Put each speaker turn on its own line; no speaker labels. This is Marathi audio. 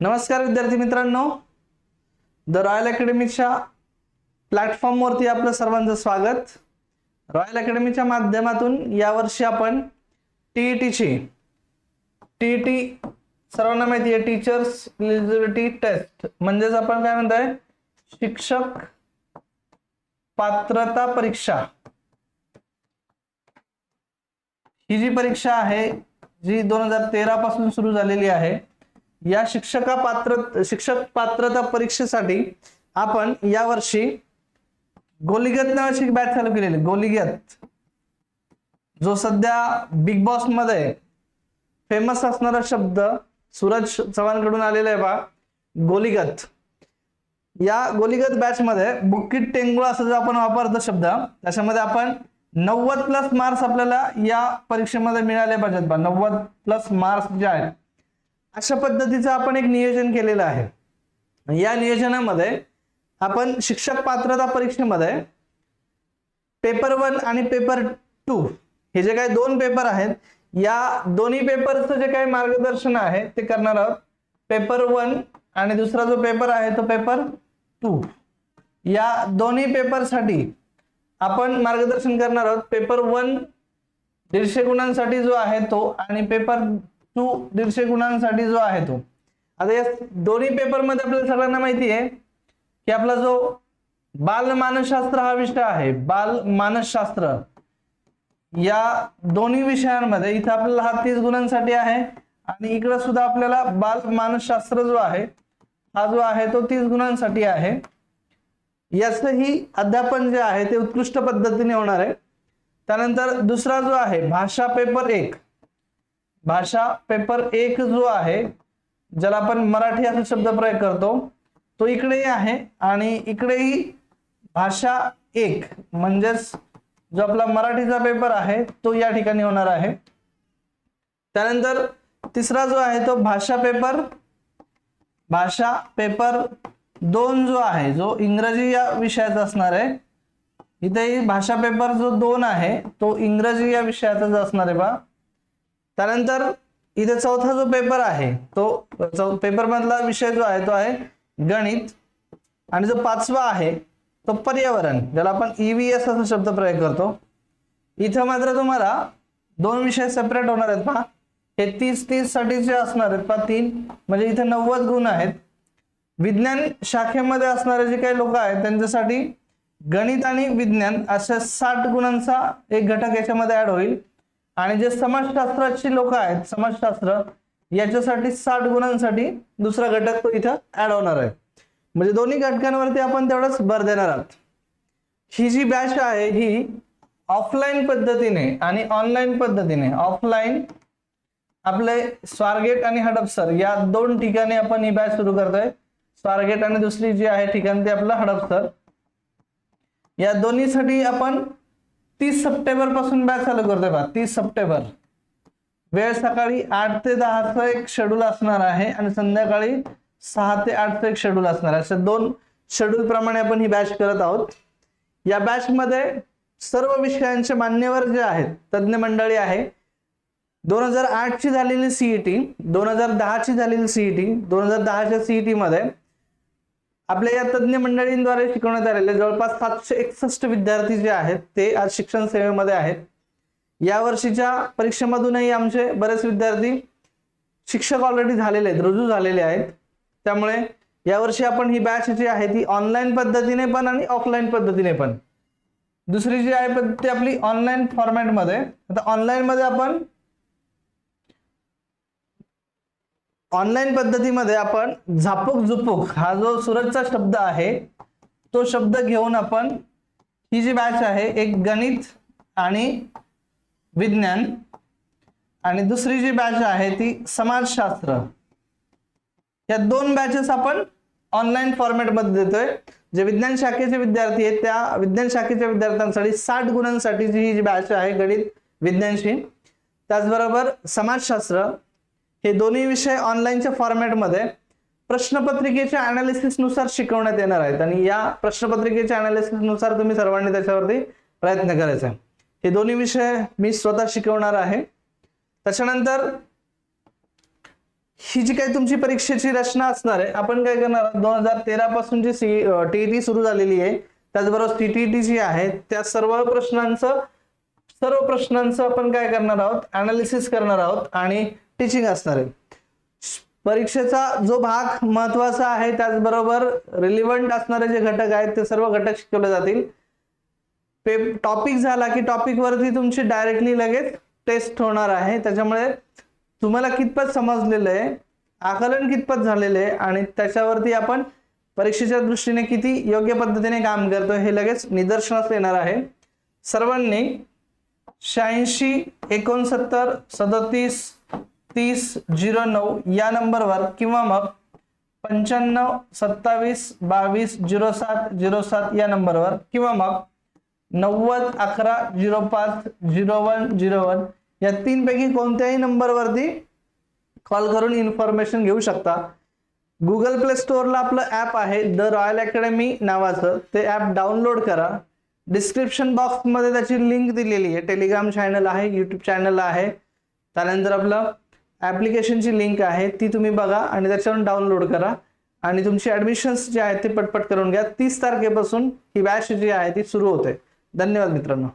नमस्कार विद्यार्थी मित्रांनो. द रॉयल अकॅडमीच्या प्लॅटफॉर्मवरती आपलं सर्वांचं स्वागत. रॉयल अकॅडमीच्या माध्यमातून यावर्षी आपण टी ई टीची टी ई टी सर्वांना माहिती आहे टीचर्स एलिजिबिलिटी टेस्ट म्हणजेच आपण काय म्हणताय? शिक्षक पात्रता परीक्षा. ही जी परीक्षा आहे जी दोन हजार तेरा पासून सुरू झालेली आहे या शिक्षका पात्र शिक्षक पात्रता परीक्षेसाठी आपण यावर्षी गोलीगत नावाची बॅच चालू केलेली गोलीगत. जो सध्या बिग बॉसमध्ये फेमस असणारा शब्द सूरज चव्हाणकडून आलेला आहे बा गोलीगत. या गोलीगत बॅच मध्ये बुक्कीट टेंगुळा असं जो आपण वापरतो शब्द त्याच्यामध्ये आपण नव्वद प्लस मार्क्स आपल्याला या परीक्षेमध्ये मिळाले पाहिजेत बा. नव्वद प्लस मार्क्स जे आहेत अशा पद्धतीचं आपण एक नियोजन केलेलं आहे. या नियोजनामध्ये आपण शिक्षक पात्रता परीक्षेमध्ये पेपर वन आणि पेपर टू हे जे काही दोन पेपर आहेत या दोन्ही पेपरचं जे काही मार्गदर्शन आहे ते करणार आहोत. पेपर वन आणि दुसरा जो पेपर आहे तो पेपर टू. या दोन्ही पेपरसाठी आपण मार्गदर्शन करणार आहोत. पेपर वन दीडशे गुणांसाठी जो आहे तो आणि पेपर टू दीडशे गुणांसाठी जो आहे तो. आता या दोन्ही पेपरमध्ये आपल्याला सगळ्यांना माहिती आहे की आपला जो बाल मानसशास्त्र हा विषय आहे बाल मानसशास्त्र या दोन्ही विषयांमध्ये इथं आपल्याला हा तीस गुणांसाठी आहे आणि इकडं सुद्धा आपल्याला बाल मानसशास्त्र जो आहे हा जो आहे तो तीस गुणांसाठी आहे. याचंही अध्यापन जे आहे ते उत्कृष्ट पद्धतीने होणार आहे. त्यानंतर दुसरा जो आहे भाषा पेपर एक. भाषा पेपर एक जो आहे ज्याला आपण मराठी असा शब्द प्रयोग करतो तो इकडेही आहे आणि इकडेही भाषा एक म्हणजेच जो आपला मराठीचा पेपर आहे तो या ठिकाणी होणार आहे. त्यानंतर तिसरा जो आहे तो भाषा पेपर. भाषा पेपर दोन जो आहे जो इंग्रजी या विषयाचा असणार आहे. इथेही भाषा पेपर जो दोन आहे तो इंग्रजी या विषयाचाच असणार आहे बा. त्यानंतर इथे चौथा जो पेपर आहे तो पेपर मधला विषय जो आहे तो आहे गणित. आणि जो पाचवा आहे तो पर्यावरण ज्याला आपण ईव्हीएस असा शब्द प्रयोग करतो. इथं मात्र तुम्हाला दोन विषय सेपरेट होणार आहेत पहा. हे तीस तीस साठीचे असणार आहेत पहा तीन. म्हणजे इथे नव्वद गुण आहेत. विज्ञान शाखेमध्ये असणारे जे काही लोक आहेत त्यांच्यासाठी गणित आणि विज्ञान अशा साठ गुणांचा एक घटक याच्यामध्ये ऍड होईल. आणि जे समाजशास्त्राची लोक आहेत समाजशास्त्र याच्यासाठी साठ गुणांसाठी दुसरा घटक तो इथं ऍड होणार आहे. म्हणजे दोन्ही घटकांवरती आपण तेवढंच भर देणार आहोत. ही जी बॅच आहे ही ऑफलाईन पद्धतीने आणि ऑनलाईन पद्धतीने ऑफलाईन आपले स्वारगेट आणि हडपसर या दोन ठिकाणी आपण ही बॅच सुरू करतोय. स्वारगेट आणि दुसरी जी आहे ठिकाण ते आपलं हडपसर. या दोन्हीसाठी आपण तीस सप्टेंबरपासून बॅच चालू करतोय बा तीस सप्टेंबर. वेळ सकाळी आठ ते दहाचं एक शेड्यूल असणार आहे आणि संध्याकाळी सहा ते आठचं एक शेड्यूल असणार आहे. अशा दोन शेड्यूल प्रमाणे आपण ही बॅच करत आहोत. या बॅच मध्ये सर्व विषयांचे मान्यवर जे आहेत तज्ज्ञ मंडळी आहे. दोन हजार आठ ची झालेली सीईटी दोन हजार दहा ची झालेली सीईटी दोन हजार दहाच्या सीईटी मध्ये आपल्या या तज्ज्ञ मंडळींद्वारे शिकवण्यात आलेले जवळपास सातशे एकसष्ट विद्यार्थी जे आहेत ते आज शिक्षण सेवेमध्ये आहेत. या वर्षीच्या परीक्षेमधूनही आमचे बरेच विद्यार्थी शिक्षक ऑलरेडी झालेले आहेत रुजू झालेले आहेत. त्यामुळे यावर्षी आपण ही बॅच जी आहे ती ऑनलाईन पद्धतीने पण आणि ऑफलाईन पद्धतीने पण. दुसरी जी आहे ती आपली ऑनलाईन फॉर्मॅटमध्ये आता ऑनलाईनमध्ये आपण ऑनलाईन पद्धतीमध्ये आपण झापूक झुपूक हा जो सुरतचा शब्द आहे तो शब्द घेऊन आपण ही जी बॅच आहे एक गणित आणि विज्ञान आणि दुसरी जी बॅच आहे ती समाजशास्त्र. या दोन बॅचेस आपण ऑनलाईन फॉर्मॅटमध्ये देतोय. जे विज्ञान शाखेचे विद्यार्थी आहेत त्या विज्ञान शाखेच्या विद्यार्थ्यांसाठी साठ गुणांसाठीची ही जी बॅच आहे गणित विज्ञानशी त्याचबरोबर समाजशास्त्र हे दोन्ही विषय ऑनलाईनच्या फॉर्मॅटमध्ये प्रश्नपत्रिकेच्या अनालिसिसनुसार शिकवण्यात येणार आहेत. आणि या प्रश्नपत्रिकेच्या अनालिसिसनुसार तुम्ही सर्वांनी त्याच्यावरती प्रयत्न करायचा आहे. हे दोन्ही विषय मी स्वतः शिकवणार आहे. त्याच्यानंतर ही जी काही तुमची परीक्षेची रचना असणार आहे आपण काय करणार आहोत? दोन हजार तेरा पासून जी सी टीईटी सुरू झालेली आहे त्याचबरोबर सीटीईटी जी आहे त्या सर्व प्रश्नांचं सर्व प्रश्नांचं आपण काय करणार आहोत? अनालिसिस करणार आहोत. आणि टीचिंग असणार आहे. परीक्षेचा जो भाग महत्त्वाचा आहे त्याचबरोबर रिलिव्हंट असणारे जे घटक आहेत ते सर्व घटक शिकवले जातील. पे टॉपिक झाला की टॉपिकवरती तुमची डायरेक्टली लगेच टेस्ट होणार आहे. त्याच्यामुळे तुम्हाला कितपत समजलेलं आहे आकलन कितपत झालेलं आहे आणि त्याच्यावरती आपण परीक्षेच्या दृष्टीने किती योग्य पद्धतीने काम करतोय हे लगेच निदर्शनास येणार आहे. सर्वांनी शहाऐंशी एकोणसत्तर सदतीस तीस झिरो नऊ या नंबरवर किंवा मग पंच्याण्णव सत्तावीस बावीस झिरो सात झिरो सात या नंबरवर किंवा मग नव्वद अकरा झिरो पाच झिरो वन झिरो वन या तीनपैकी कोणत्याही नंबरवरती कॉल करून इन्फॉर्मेशन घेऊ शकता. गुगल प्ले स्टोअरला आपलं ॲप आहे द रॉयल अकॅडमी नावाचं. ते ॲप डाउनलोड करा. डिस्क्रिप्शन बॉक्समध्ये त्याची लिंक दिलेली आहे. टेलिग्राम चॅनल आहे यूट्यूब चॅनल आहे. त्यानंतर आपलं ॲप्लिकेशनची लिंक आहे ती तुम्ही बघा आणि त्याच्यावरून डाउनलोड करा. आणि तुमची ॲडमिशन्स जे आहेत ते पटपट करून घ्या. तीस तारखेपासून ही बॅच जी आहे ती सुरू होते. धन्यवाद मित्रांनो.